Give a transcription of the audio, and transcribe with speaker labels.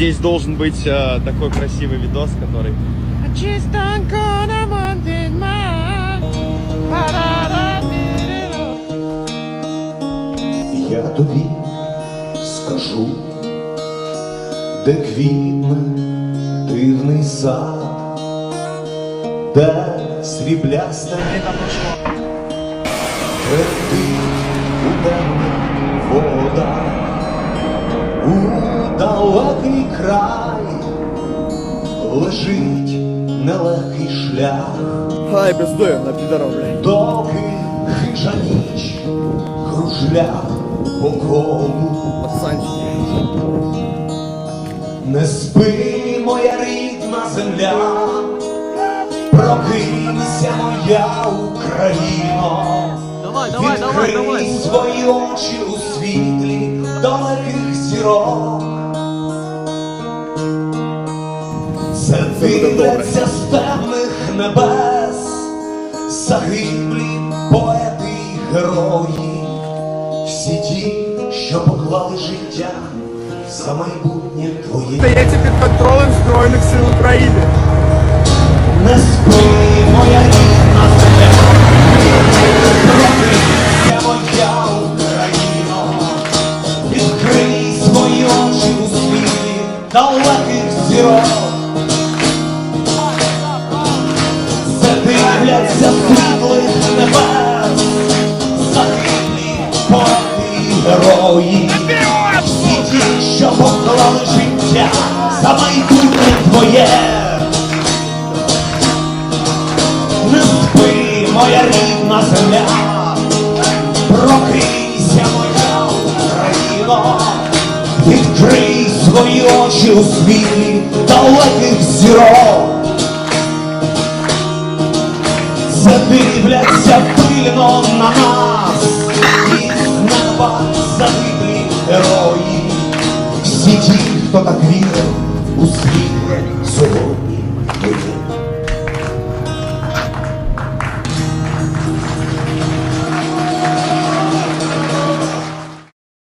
Speaker 1: здесь должен быть э, такой красивый видос, который...
Speaker 2: Just don't gonna want it, man. Ba-da-da-dee-dee-do.
Speaker 3: Я тобі скажу, де квітне дивний сад, де срібляста Верти у край лежить нелегкий шлях.
Speaker 1: Ай, пиздую на підоров.
Speaker 3: Доки хижа ніч кружля по колу, не спи, моя рідна земля, прокинься, моя Україно,
Speaker 4: Давай, давай, давай,
Speaker 3: відкрий
Speaker 4: давай.
Speaker 3: свої очі у світлі далеких зірок. Це дивляться з темних небес, загиблі поети й герої, всі ті, що поклали життя за майбутнє твоє.
Speaker 1: Стається під контролем Збройних сил України.
Speaker 3: Не спи, моя рідна земля, моя Україно, відкрий свої очі у світлі далеких зірок. Дивляться світлих небес, загиблі поети і герої, всі ті, що поклали життя за майбутнє твоє. Не спи, моя рідна земля, прокрийся, моя Україно, відкрий свої очі у світлі далеких зірок. Задивляться пильно на нас, і на вас загиблі герої, всі ті, хто так вірив